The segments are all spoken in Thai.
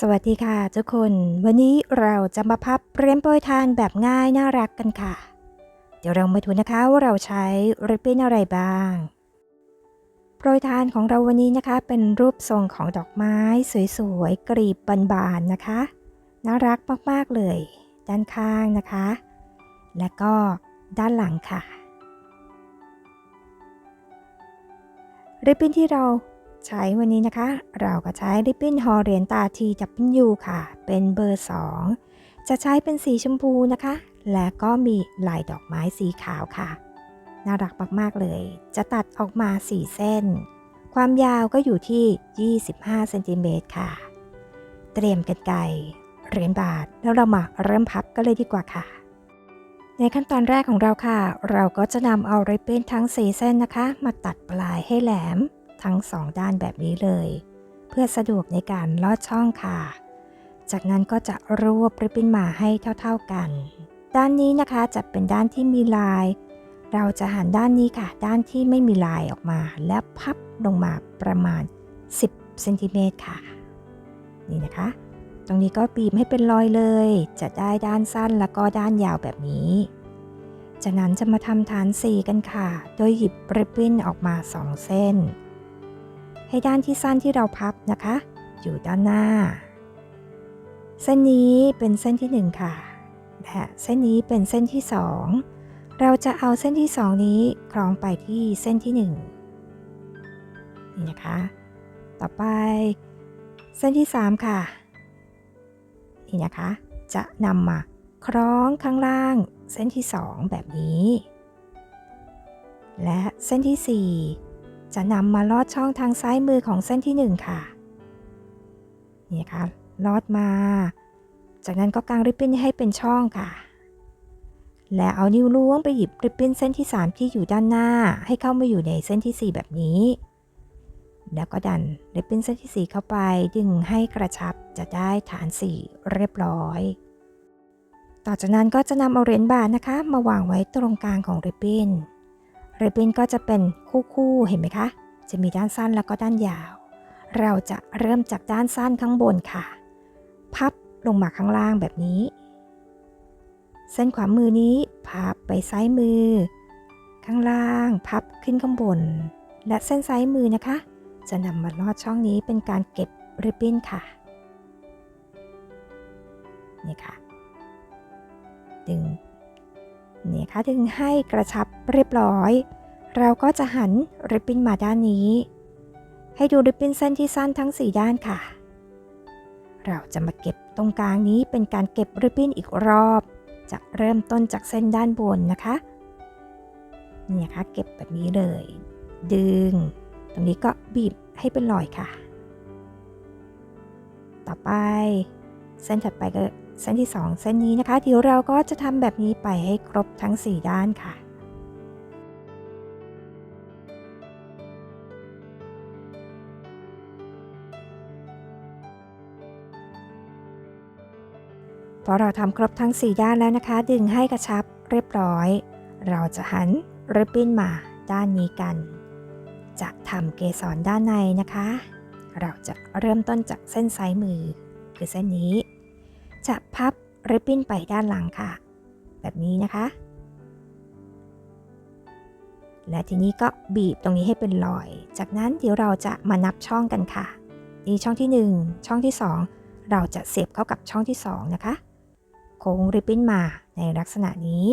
สวัสดีค่ะทุกคน วันนี้เราจะมาพับเรียนโปรยทานแบบง่ายน่ารักกันค่ะ เดี๋ยวเรามาดูนะคะว่าเราใช้ริบบิ้นอะไรบ้าง โปรยทานของเราวันนี้นะคะ เป็นรูปทรงของดอกไม้สวยๆกรีบบานๆนะคะ น่ารักมากๆเลย ด้านข้างนะคะ และก็ด้านหลังค่ะริบบิ้นที่เรา ใช้วันนี้นะคะ เราก็ใช้ริบบิ้นหอเหรียญตาทีจับเป็นยูค่ะ เป็นเบอร์ 2 จะใช้เป็นสีชมพูนะคะ และก็มีลายดอกไม้สีขาวค่ะ น่ารักมากๆเลย จะตัดออกมา 4 เส้น ความยาวก็อยู่ที่ 25เซนติเมตรค่ะ เตรียมกันไกรเหรียญบาท แล้วเรามาเริ่มพับกันเลยดีกว่าค่ะในขั้นตอนแรกของเราค่ะ เราก็จะนำเอาริบบิ้นทั้ง4เส้นนะคะ มาตัดปลายให้แหลม ทั้ง2ด้านแบบนี้เลย เพื่อสะดวกในการลอดช่องค่ะ จากนั้นก็จะรวบริบบิ้นมาให้เท่าๆกัน ด้านนี้นะคะจะเป็นด้านที่มีลาย เราจะหันด้านนี้ค่ะ ด้านที่ไม่มีลายออกมา และพับลงมาประมาณ 10เซนติเมตรค่ะ นี่นะคะ ตรงนี้ก็บีบให้เป็นรอยเลย จะได้ด้านสั้นแล้วก็ด้านยาวแบบนี้จากนั้นจะมาทำฐานสีกันค่ะ โดยหยิบริบบิ้นออกมา2เส้น ให้ด้านที่สั้นที่เราพับนะคะ อยู่ด้านหน้า เส้นนี้เป็นเส้นที่ 1 ค่ะ และเส้นนี้เป็นเส้นที่ 2 เราจะเอาเส้นที่ 2 นี้คล้องไปที่เส้นที่ 1 นี่นะคะ ต่อไป เส้นที่ 3 ค่ะ นี่นะคะ จะนำมาคล้องข้างล่างเส้นที่ 2 แบบนี้ และเส้นที่ 4 จะนำมาลอดช่องทางซ้ายมือของเส้นที่ 1 ค่ะ นี่นะคะลอดมา จากนั้นก็กางริบบิ้นให้เป็นช่องค่ะ และเอานิ้วล้วงไปหยิบริบบิ้นเส้นที่ 3 ที่อยู่ด้านหน้า ให้เข้ามาอยู่ในเส้นที่ 4 แบบนี้ แล้วก็ดันริบบิ้นเส้นที่ 4 เข้าไป ดึงให้กระชับจะได้ฐานสีเรียบร้อย ต่อจากนั้นก็จะนำเอาเหรียญบาทนะคะ มาวางไว้ตรงกลางของริบบิ้น ริบบิ้นก็จะเป็นคู่ๆเห็นไหมคะ จะมีด้านสั้นแล้วก็ด้านยาว เราจะเริ่มจากด้านสั้นข้างบนค่ะ พับลงมาข้างล่างแบบนี้ เส้นขวามือนี้พับไปซ้ายมือ ข้างล่างพับขึ้นข้างบน และเส้นซ้ายมือนะคะ จะนำมาลอดช่องนี้เป็นการเก็บริบบิ้นค่ะนี่ค่ะ ดึง นี่ค่ะดึงให้กระชับเรียบร้อย เราก็จะหันริบบิ้นมาด้านนี้ ให้ดูริบบิ้นเส้นที่สั้นทั้ง 4 ด้านค่ะ เราจะมาเก็บตรงกลางนี้เป็นการเก็บริบบิ้นอีกรอบ จะเริ่มต้นจากเส้นด้านบนนะคะเนี่ยค่ะเก็บแบบนี้เลย ดึง ตรงนี้ก็บีบให้เป็นรอยค่ะ ต่อไป เส้นถัดไปก็ เส้นที่ 2 เส้นนี้นะคะเดี๋ยวเราก็จะทำแบบนี้ไปให้ครบทั้ง 4 ด้านค่ะพอเราทำครบทั้ง 4 ด้านแล้วนะคะ ดึงให้กระชับเรียบร้อย เราจะหันริบบิ้นมาด้านนี้กัน จะทำเกสรด้านในนะคะ เราจะเริ่มต้นจากเส้นซ้ายมือ คือเส้นนี้ จะพับริบบิ้นไปด้านหลังค่ะ แบบนี้นะคะ และทีนี้ก็บีบตรงนี้ให้เป็นรอย จากนั้นเดี๋ยวเราจะมานับช่องกันค่ะ นี่ช่องที่ 1 ช่องที่ 2 เราจะเสียบเข้ากับช่องที่ 2 นะคะ โค้งริบบิ้นมาในลักษณะนี้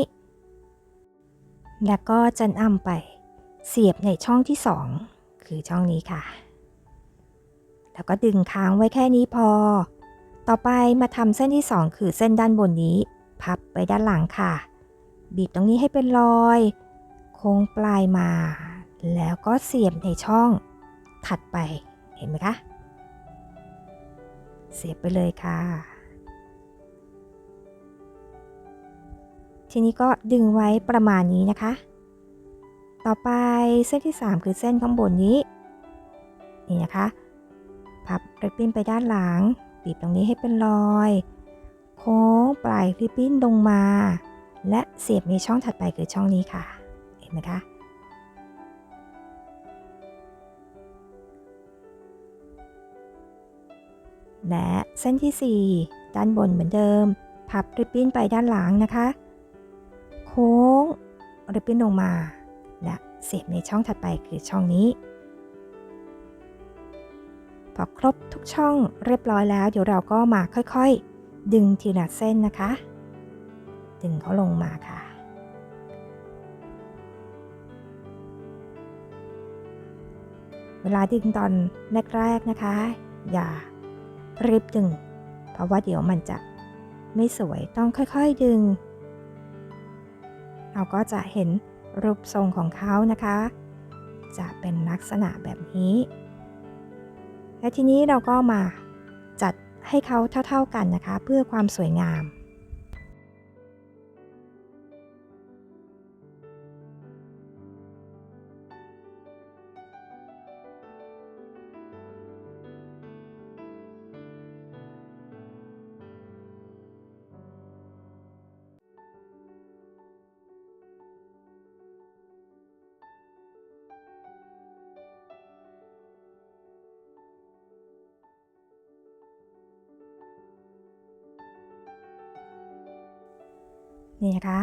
แล้วก็จะนำไปเสียบในช่องที่ 2 คือช่องนี้ค่ะ แล้วก็ดึงค้างไว้แค่นี้พอ ต่อไปมาทำเส้นที่ 2 คือเส้นด้านบนนี้ พับไปด้านหลังค่ะ บีบตรงนี้ให้เป็นรอย โค้งปลายมา แล้วก็เสียบในช่องถัดไปเห็นไหมคะเสียบไปเลยค่ะ ทีนี้ก็ดึงไว้ประมาณนี้นะคะ ต่อไปเส้นที่ 3 คือเส้นข้างบนนี้ นี่นะคะ พับริบบิ้นไปด้านหลัง บีบตรงนี้ให้เป็นรอย โค้งปลายริบบิ้นลงมา และเสียบในช่องถัดไปคือช่องนี้ค่ะ เห็นไหมคะและเส้นที่ 4 ด้านบนเหมือนเดิม พับริบบิ้นไปด้านหลังนะคะ โค้งริบบิ้นลงมา และเสียบในช่องถัดไปคือช่องนี้ อครบทุกช่องเรียบร้อยแล้ว เดี๋ยวเราก็มาค่อยๆ ดึงทีละเส้นนะคะ ดึงเขาลงมาค่ะ เวลาดึงตอนแรกๆนะคะ อย่ารีบดึง เพราะว่าเดี๋ยวมันจะไม่สวยต้องค่อยๆดึง เราก็จะเห็นรูปทรงของเขานะคะ จะเป็นลักษณะแบบนี้ และทีนี้เราก็มาจัดให้เขาเท่า ๆกันนะคะ เพื่อความสวยงาม นี่นะคะ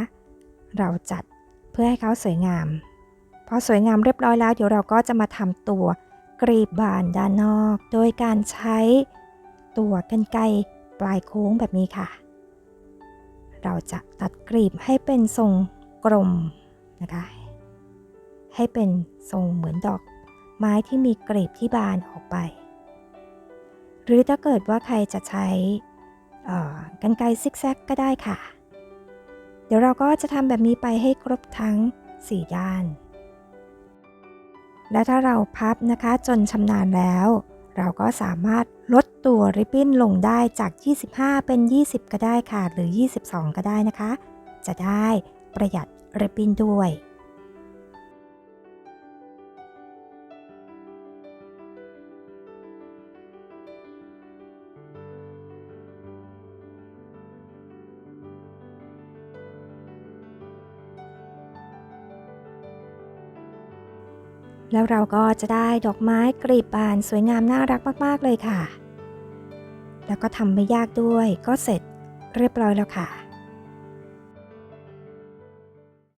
เราจัดเพื่อให้เขาสวยงาม พอสวยงามเรียบร้อยแล้ว เดี๋ยวเราก็จะมาทำตัวกรีบบานด้านนอก โดยการใช้ตัวกันไกปลายโค้งแบบนี้ค่ะ เราจะตัดกรีบให้เป็นทรงกลมนะคะ ให้เป็นทรงเหมือนดอก ไม้ที่มีกรีบที่บานออกไป หรือถ้าเกิดว่าใครจะใช้กันไกซิกแซกก็ได้ค่ะ เดี๋ยวเราก็จะทำแบบนี้ไปให้ครบทั้ง 4 ด้าน และถ้าเราพับนะคะจนชำนาญแล้ว เราก็สามารถลดตัวริบบิ้นลงได้จาก 25 เป็น 20 ก็ได้ค่ะ หรือ 22 ก็ได้นะคะ จะได้ประหยัดริบบิ้นด้วย แล้วเราก็จะได้ดอกไม้กลีบบานสวยงามน่ารักมากๆเลยค่ะ แล้วก็ทำไม่ยากด้วยก็เสร็จเรียบร้อยแล้วค่ะ